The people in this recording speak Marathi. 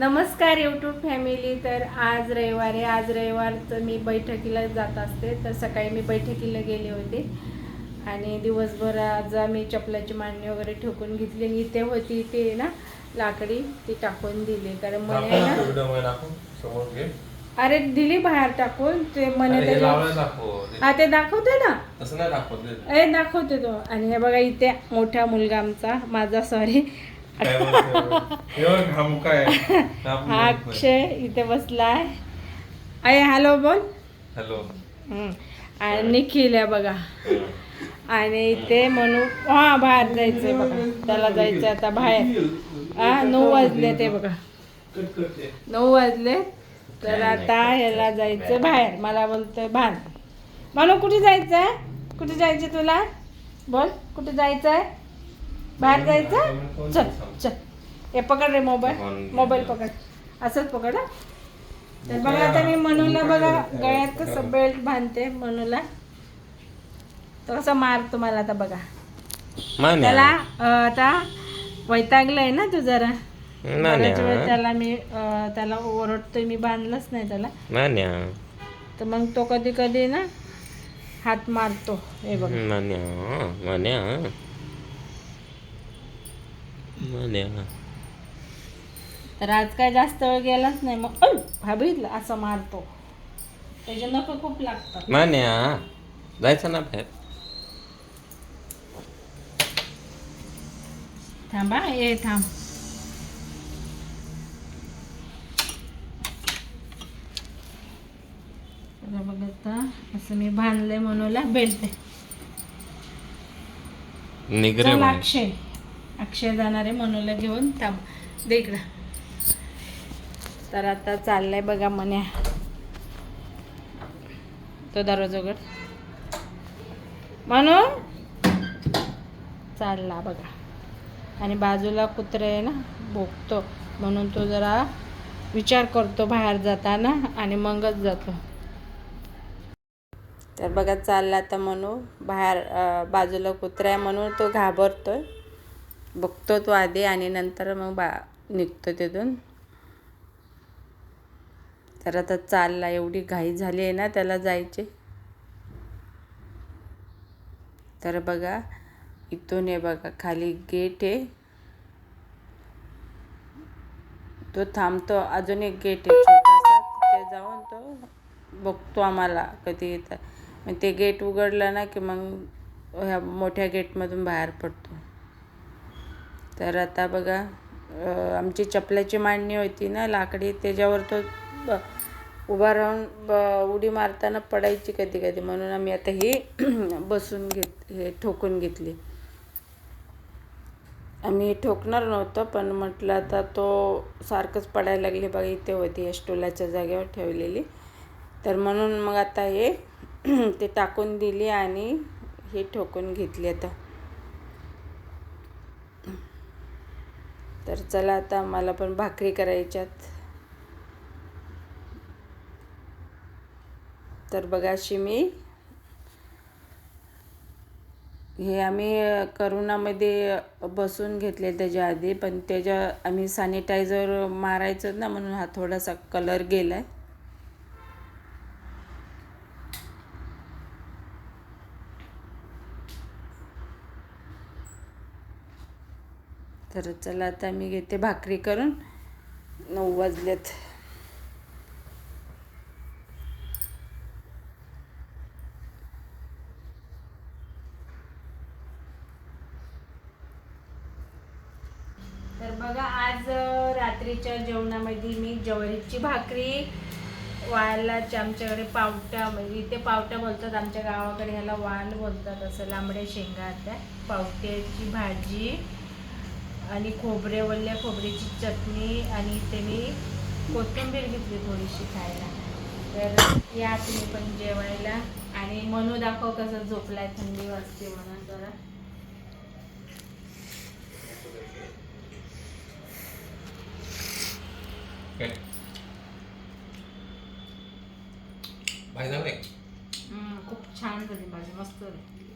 नमस्कार यूट्यूब फॅमिली तर आज रविवार आहे. आज रविवारचं मी बैठकीला जात असते. तर सकाळी मी बैठकीला गेले होते. आणि दिवसभर आज मी चपलाची मांडणी वगैरे ठोकून घेतली. आणि इथे होती ते ना लाकडी. ती टाकून दिली. कारण म्हणे ना अरे दिली बाहेर टाकून. ते म्हणे हे ते- दाखवते ना? नाही दाखवत. ते. ए दाखवते तो. आणि हे बघा इथे मोठा मुलगा आमचा. माझा सॉरी? हे आहे. आहे. अक्षय इथे बसलाय. अय हॅलो बोल. हॅलो. आणि निखिल आहे बघा. आणि इथे म्हणू हा बाहेर जायचंय बघा. त्याला जायचं आता बाहेर. हा नऊ वाजले ते बघा. नऊ वाजले. तर आता याला जायचं बाहेर. मला बोलतोय बाहेर म्हणू कुठे जायचंय? कुठे जायचं तुला? बोल कुठे जायचंय? बाहेर जायचं? चल चल. हे पकड रे मोबाईल. मोबाईल पकड. असंच पकड. तर बघा आता मी मनूला बघा गळ्यात कसं बेल्ट बांधते मनूला. तर कसं मारतो मला आता बघा. त्याला आता वैतागलंय ना तू जरा. बऱ्याच वेळ त्याला मी त्याला ओरडतोय मी बांधलंच नाही त्याला. तर मग तो कधी कधी ना हात मारतो. हे बघ. तर आज काय जास्त वेळ गेलाच नाही मग "अय, भाबीतलं असं मारतो. त्याचे नख खूप लागतात. मान्या जायचं ना बाहेर. थांबा ये थांब. चला बघ आता असं मी बांधलंय म्हणूला बेल्ट निगरे अक्षय. अक्षय जाणार आहे मनूला घेऊन थांब. दे इकडं. तर आता चाललंय बघा मन्या. तो दरवाजोगड म्हणून चालला बघा. आणि बाजूला कुत्रे आहे ना भोगतो. म्हणून तो जरा विचार करतो बाहेर जाताना आणि मगच जातो. तर बघा चालला आता म्हणू बाहेर बाजूला कुत्रा आहे म्हणून तो घाबरतोय. बघतो तो आधी आणि नंतर मग बा निघतो तिथून. तर आता चालला एवढी घाई झाली आहे ना त्याला जायची. तर बघा इथून आहे बघा खाली गेट आहे. तो थांबतो अजून एक गेट आहे छोटासा. तिथे जाऊन तो बघतो आम्हाला कधी येतात मग ते गेट उघडलं ना की मग ह्या मोठ्या गेटमधून बाहेर पडतो. तर आता बघा आमची चपलाची मांडणी होती ना लाकडी त्याच्यावर तो ब- उभा राहून ब- उडी मारताना पडायची कधी कधी. म्हणून आम्ही आता ही बसून घेत हे ठोकून घेतली. आम्ही ठोकणार नव्हतं पण म्हटलं आता तो सारखंच पडायला लागली. बघा इथे होती या स्टोलाच्या जागेवर ठेवलेली. तर म्हणून मग आता हे ते टाकून दिली आणि हे ठोकून घेतली आता. तर चला आता मला पण भाकरी करायच्यात. तर बघा अशी मी हे आम्ही करोनामध्ये बसून घेतले त्याच्या आधी पण त्याच्या आम्ही सॅनिटायझर मारायचं ना म्हणून हा थोडासा कलर गेला आहे तर चला आता मी घेते भाकरी करून. नऊ वाजलेत. तर बघा आज रात्रीच्या जेवणामध्ये मी ज्वारीची भाकरी वाळलाच आमच्याकडे पावटा म्हणजे इथे पावटा बोलतात आमच्या गावाकडे ह्याला वाल बोलतात असं लांबड्या शेंगा त्या पावट्याची भाजी आणि खोबरे वल्ल्या खोबऱ्याची चटणी आणि इथे मी कोथिंबीर घेतली थोडीशी खायला. तर या तुम्ही पण जेवायला आणि मनू दाखव कसं झोपलाय थंडी वाजते म्हणून जरा. खूप छान झाली भाजी मस्त झाली.